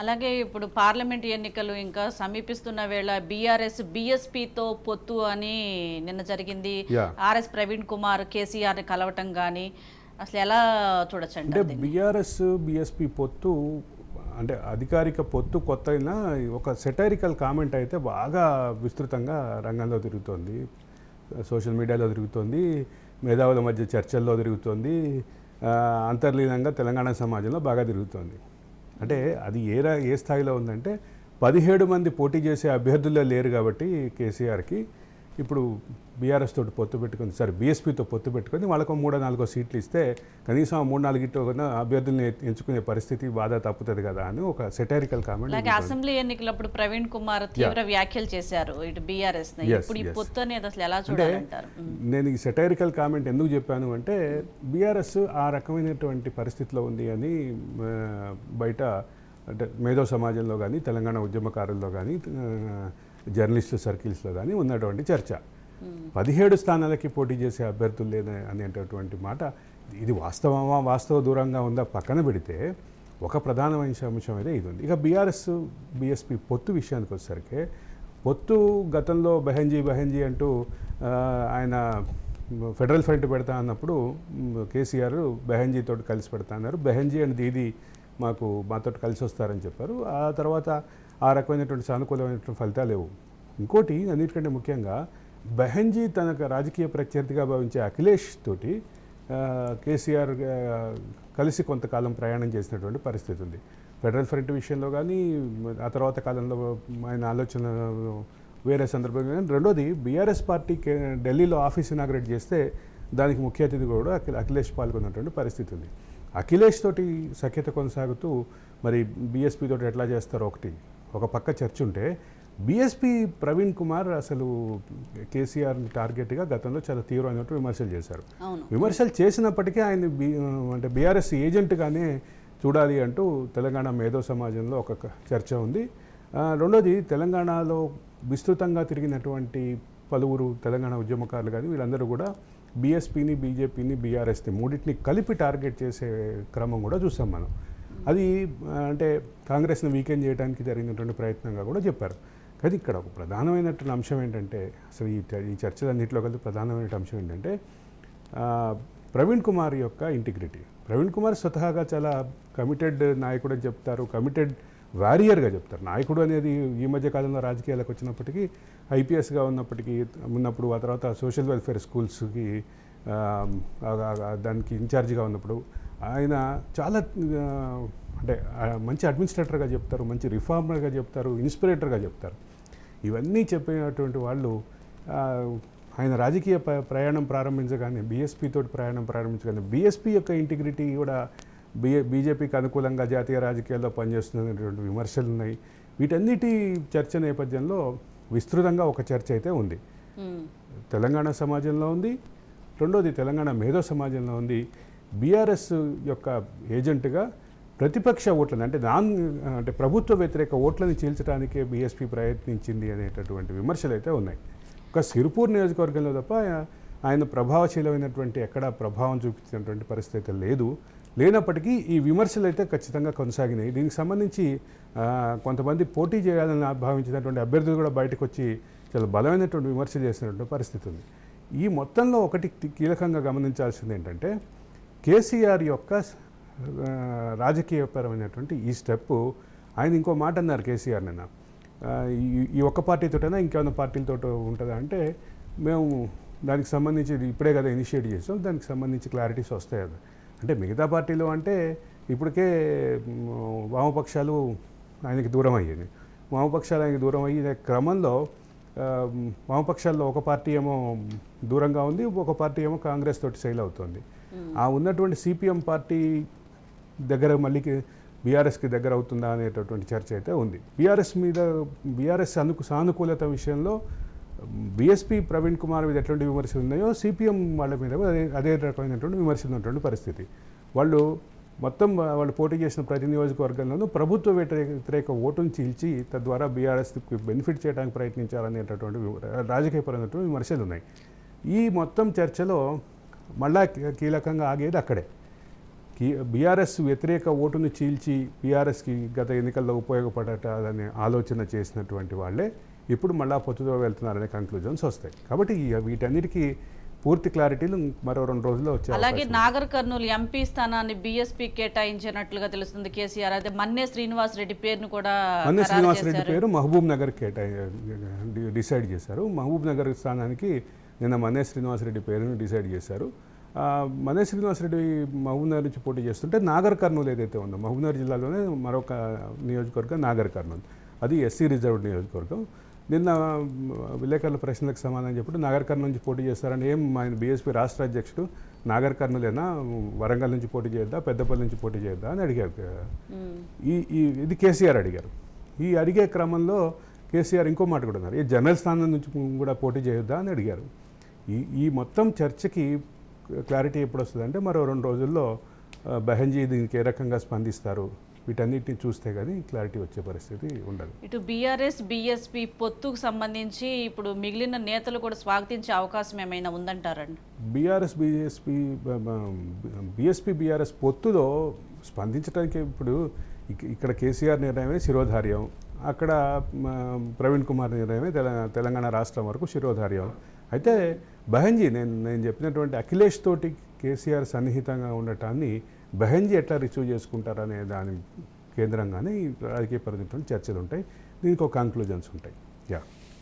అలాగే ఇప్పుడు పార్లమెంట్ ఎన్నికలు ఇంకా సమీపిస్తున్న వేళ బీఆర్ఎస్ బీఎస్పీతో పొత్తు అని నిన్న జరిగింది. ఆర్ఎస్ ప్రవీణ్ కుమార్ కేసీఆర్ని కలవటం కానీ అసలు ఎలా చూడొచ్చండి అంటే బీఆర్ఎస్ బీఎస్పీ పొత్తు అంటే అధికారిక పొత్తు కొత్త అయినా ఒక సెటైరికల్ కామెంట్ అయితే బాగా విస్తృతంగా రంగంలో తిరుగుతోంది. సోషల్ మీడియాలో తిరుగుతోంది మేధావుల మధ్య చర్చల్లో తిరుగుతోంది అంతర్లీనంగా తెలంగాణ సమాజంలో బాగా తిరుగుతోంది. అంటే అది ఏ ఏ స్థాయిలో ఉందంటే పదిహేడు మంది పోటీ చేసే అభ్యర్థుల్లో లేరు కాబట్టి కేసీఆర్కి. ఇప్పుడు బీఆర్ఎస్ తోటి పొత్తు పెట్టుకుంది. సారీ బీఎస్పీతో పొత్తు పెట్టుకొని వాళ్ళకు మూడో నాలుగో సీట్లు ఇస్తే కనీసం మూడు నాలుగిట్లో ఉన్న అభ్యర్థుల్ని ఎంచుకునే పరిస్థితి బాధ తప్పుతుంది కదా అని ఒక సెటైరికల్ కామెంట్ అసెంబ్లీ ఎన్నికలప్పుడు ప్రవీణ్ కుమార్ తీవ్ర వ్యాఖ్యలు చేశారు ఇటు బీఆర్ఎస్. పొత్తు అనేది అసలు ఎలా చూడాలంటారు? నేను ఈ సెటైరికల్ కామెంట్ ఎందుకు చెప్పాను అంటే బీఆర్ఎస్ ఆ రకమైనటువంటి పరిస్థితిలో ఉంది అని బయట అంటే మేధో సమాజంలో కానీ తెలంగాణ ఉద్యమకారుల్లో కానీ జర్నలిస్టు సర్కిల్స్లో కానీ ఉన్నటువంటి చర్చ. పదిహేడు స్థానాలకి పోటీ చేసే అభ్యర్థులు లేని అనేటటువంటి మాట ఇది వాస్తవమా వాస్తవ దూరంగా ఉందా పక్కన పెడితే ఒక ప్రధానమైన అంశం అయితే ఇది ఉంది ఇక బీఆర్ఎస్ బీఎస్పీ పొత్తు విషయానికి వచ్చేసరికి పొత్తు గతంలో బెహెంజీ బెహెంజీ అంటూ ఆయన ఫెడరల్ ఫ్రంట్ పెడతా అన్నప్పుడు కేసీఆర్ బెహెంజీ తోటి కలిసి పెడతా అన్నారు. బెహెంజీ అండ్ దీది మాకు మాతో కలిసి వస్తారని చెప్పారు. ఆ తర్వాత ఆ రకమైనటువంటి సానుకూలమైనటువంటి ఫలితాలు లేవు. ఇంకోటి అన్నిటికంటే ముఖ్యంగా బెహెంజీ తనకు రాజకీయ ప్రత్యర్థిగా భావించే అఖిలేష్ తోటి కేసీఆర్ కలిసి కొంతకాలం ప్రయాణం చేసినటువంటి పరిస్థితి ఉంది. ఫెడరల్ ఫ్రంట్ విషయంలో కానీ ఆ తర్వాత కాలంలో ఆయన ఆలోచన వేరే సందర్భంగా కానీ రెండోది బీఆర్ఎస్ పార్టీ ఢిల్లీలో ఆఫీస్ ఇనాగ్రేట్ చేస్తే దానికి ముఖ్య అతిథి కూడా అఖిల అఖిలేష్ పాల్గొన్నటువంటి పరిస్థితి ఉంది. అఖిలేష్ తోటి సఖ్యత కొనసాగుతూ మరి బీఎస్పీ తోటి ఎట్లా చేస్తారో ఒకటి ఒక పక్క చర్చ ఉంటే బీఎస్పీ ప్రవీణ్ కుమార్ అసలు కేసీఆర్ని టార్గెట్గా గతంలో చాలా తీవ్రమైనటువంటి విమర్శలు చేశారు. విమర్శలు చేసినప్పటికీ ఆయన అంటే బీఆర్ఎస్ ఏజెంట్గానే చూడాలి అంటూ తెలంగాణ మేధో సమాజంలో ఒక చర్చ ఉంది. రెండోది తెలంగాణలో విస్తృతంగా తిరిగినటువంటి పలువురు తెలంగాణ ఉద్యమకారులు కానీ వీళ్ళందరూ కూడా బీఎస్పీని బీజేపీని బీఆర్ఎస్ని మూడింటిని కలిపి టార్గెట్ చేసే క్రమం కూడా చూసాం మనం. అది అంటే కాంగ్రెస్ని వీకెండ్ చేయడానికి జరిగినటువంటి ప్రయత్నంగా కూడా చెప్పారు. కానీ ఇక్కడ ఒక ప్రధానమైనటువంటి అంశం ఏంటంటే అసలు ఈ ఈ చర్చలన్నింటిలో కలిసి ప్రధానమైన అంశం ఏంటంటే ప్రవీణ్ కుమార్ యొక్క ఇంటిగ్రిటీ. ప్రవీణ్ కుమార్ స్వతహాగా చాలా కమిటెడ్ నాయకుడు అని చెప్తారు కమిటెడ్ వారియర్గా చెప్తారు. నాయకుడు అనేది ఈ మధ్య కాలంలో రాజకీయాలకు వచ్చినప్పటికీ ఐపీఎస్గా ఉన్నప్పటికీ ఉన్నప్పుడు ఆ తర్వాత సోషల్ వెల్ఫేర్ స్కూల్స్కి దానికి ఇన్ఛార్జిగా ఉన్నప్పుడు ఆయన చాలా అంటే మంచి అడ్మినిస్ట్రేటర్గా చెప్తారు మంచి రిఫార్మర్గా చెప్తారు ఇన్స్పిరేటర్గా చెప్తారు. ఇవన్నీ చెప్పినటువంటి వాళ్ళు ఆయన రాజకీయ ప్రయాణం ప్రారంభించగానే బీఎస్పీ తోటి ప్రయాణం ప్రారంభించగానే బీఎస్పీ యొక్క ఇంటిగ్రిటీ కూడా బీ బీజేపీకి అనుకూలంగా జాతీయ రాజకీయాల్లో పనిచేస్తున్నటువంటి విమర్శలు ఉన్నాయి. వీటన్నిటి చర్చ నేపథ్యంలో విస్తృతంగా ఒక చర్చ అయితే ఉంది. తెలంగాణ సమాజంలో ఉంది. రెండోది తెలంగాణ మేధో సమాజంలో ఉంది. బీఆర్ఎస్ యొక్క ఏజెంట్గా ప్రతిపక్ష ఓట్లను అంటే నాన్ అంటే ప్రభుత్వ వ్యతిరేక ఓట్లను చీల్చడానికే బీఎస్పీ ప్రయత్నించింది అనేటటువంటి విమర్శలు అయితే ఉన్నాయి. ఒక సిరుపూర్ నియోజకవర్గంలో తప్ప ఆయన- ప్రభావశీలమైనటువంటి ఎక్కడ ప్రభావం చూపించినటువంటి పరిస్థితి అయితే లేదు. లేనప్పటికీ ఈ విమర్శలు అయితే ఖచ్చితంగా కొనసాగినాయి. దీనికి సంబంధించి కొంతమంది పోటీ చేయాలని భావించినటువంటి అభ్యర్థులు కూడా బయటకు వచ్చి చాలా బలమైనటువంటి విమర్శలు చేసినటువంటి పరిస్థితి ఉంది. ఈ మొత్తంలో ఒకటి కీలకంగా గమనించాల్సింది ఏంటంటే కేసీఆర్ యొక్క రాజకీయపరమైనటువంటి ఈ స్టెప్ ఆయన ఇంకో మాట అన్నారు కేసీఆర్ నిన్న ఈ- ఈ ఒక్క పార్టీతోటైనా ఇంకేమైనా పార్టీలతో ఉంటుందా అంటే మేము దానికి సంబంధించి ఇప్పుడే కదా ఇనిషియేట్ చేసాం దానికి సంబంధించి క్లారిటీస్ వస్తాయి అది అంటే మిగతా పార్టీలు అంటే ఇప్పటికే వామపక్షాలు ఆయనకి దూరం అయ్యేది వామపక్షాలు ఆయనకి దూరం అయ్యే క్రమంలో వామపక్షాల్లో ఒక పార్టీ ఏమో దూరంగా ఉంది ఒక పార్టీ ఏమో కాంగ్రెస్ తోటి సైల్ అవుతుంది. ఆ ఉన్నటువంటి సిపిఎం పార్టీ దగ్గర మళ్ళీ బీఆర్ఎస్కి దగ్గర అవుతుందా అనేటటువంటి చర్చ అయితే ఉంది. బీఆర్ఎస్ మీద బీఆర్ఎస్ అనుకు సానుకూలత విషయంలో బీఎస్పీ ప్రవీణ్ కుమార్ మీద ఎటువంటి విమర్శలు ఉన్నాయో సిపిఎం వాళ్ళ మీద అదే అదే రకమైనటువంటి విమర్శలు ఉన్నటువంటి పరిస్థితి. వాళ్ళు మొత్తం వాళ్ళు పోటీ చేసిన ప్రతి నియోజకవర్గంలోనూ ప్రభుత్వ వ్యతిరేక ఓటును చీల్చి తద్వారా బీఆర్ఎస్కి బెనిఫిట్ చేయడానికి ప్రయత్నించాలనేటటువంటి రాజకీయపరమైనటువంటి విమర్శలు ఉన్నాయి. ఈ మొత్తం చర్చలో మళ్ళా కీలకంగా ఆగేది అక్కడే. కీ బీఆర్ఎస్ వ్యతిరేక ఓటును చీల్చి బీఆర్ఎస్కి గత ఎన్నికల్లో ఉపయోగపడటాలని ఆలోచన చేసినటువంటి వాళ్ళే ఇప్పుడు మళ్ళా పొత్తుతో వెళ్తున్నారనే కంక్లూజన్స్ వస్తాయి. కాబట్టి వీటన్నిటికీ పూర్తి క్లారిటీలు మరో రెండు రోజుల్లో వచ్చే అలాగే. నాగర్ కర్నూలు ఎంపీ స్థానాన్ని బీఎస్పీ కేటాయించినట్లుగా తెలుస్తుంది కేసీఆర్. అయితే మన్నే శ్రీనివాస్ రెడ్డి పేరును కూడా మన్నే శ్రీనివాస్ రెడ్డి. పేరు మహబూబ్ నగర్ కేటాయి డిసైడ్ చేశారు. మహబూబ్ నగర్ స్థానానికి నిన్న మన్నే శ్రీనివాస్ రెడ్డి పేరును డిసైడ్ చేశారు. ఆ, మన్నే శ్రీనివాస్ రెడ్డి మహబూబ్ నగర్ నుంచి పోటీ చేస్తుంటే నాగర్ కర్నూలు ఏదైతే ఉందో మహబూబ్ నగర్ జిల్లాలోనే మరొక నియోజకవర్గం నాగర్ కర్నూలు. అది ఎస్సీ రిజర్వ్డ్ నియోజకవర్గం. నిన్న విలేకరుల ప్రశ్నలకు సమాధానం చెప్పి నాగర్ కర్నూలు నుంచి పోటీ చేస్తారని ఏం ఆయన బీఎస్పీ రాష్ట్ర అధ్యక్షుడు నాగర్ కర్నూలేనా వరంగల్ నుంచి పోటీ చేద్దా పెద్దపల్లి నుంచి పోటీ చేద్దా అని అడిగారు. ఈ ఈ ఇది కేసీఆర్ అడిగారు. ఈ అడిగే క్రమంలో కేసీఆర్ ఇంకో మాట కూడా అన్నారు. ఈ జనరల్ స్థానం నుంచి కూడా పోటీ చేయొద్దా అని అడిగారు. ఈ ఈ మొత్తం చర్చకి క్లారిటీ ఎప్పుడు వస్తుందంటే మరో రెండు రోజుల్లో బెహంజీ దీనికి ఏ రకంగా స్పందిస్తారు? వీటన్నిటిని చూస్తే కానీ క్లారిటీ వచ్చే పరిస్థితి ఉండదు. ఇటు బీఆర్ఎస్ బీఎస్పీ పొత్తుకు సంబంధించి ఇప్పుడు మిగిలిన నేతలు కూడా స్వాగతించే అవకాశం ఏమైనా ఉందంటారండి? బీఆర్ఎస్ బీఎస్పీ బీఎస్పీ బీఆర్ఎస్ పొత్తులో స్పందించడానికి ఇప్పుడు ఇక- ఇక్కడ కేసీఆర్ నిర్ణయమే శిరోధార్యం. అక్కడ ప్రవీణ్ కుమార్ నిర్ణయమే తెల తెలంగాణ రాష్ట్రం వరకు శిరోధార్యం. అయితే బెహంజీ నేను నేను చెప్పినటువంటి అఖిలేష్ తోటి కేసీఆర్ సన్నిహితంగా ఉండటాన్ని బహెంజీ ఎట్లా రిసీవ్ చేసుకుంటారనే దాని కేంద్రంగానే ఈ రాజకీయ పరిధితో చర్చలు ఉంటాయి దీనికి ఒక కంక్లూజన్స్ ఉంటాయి. యా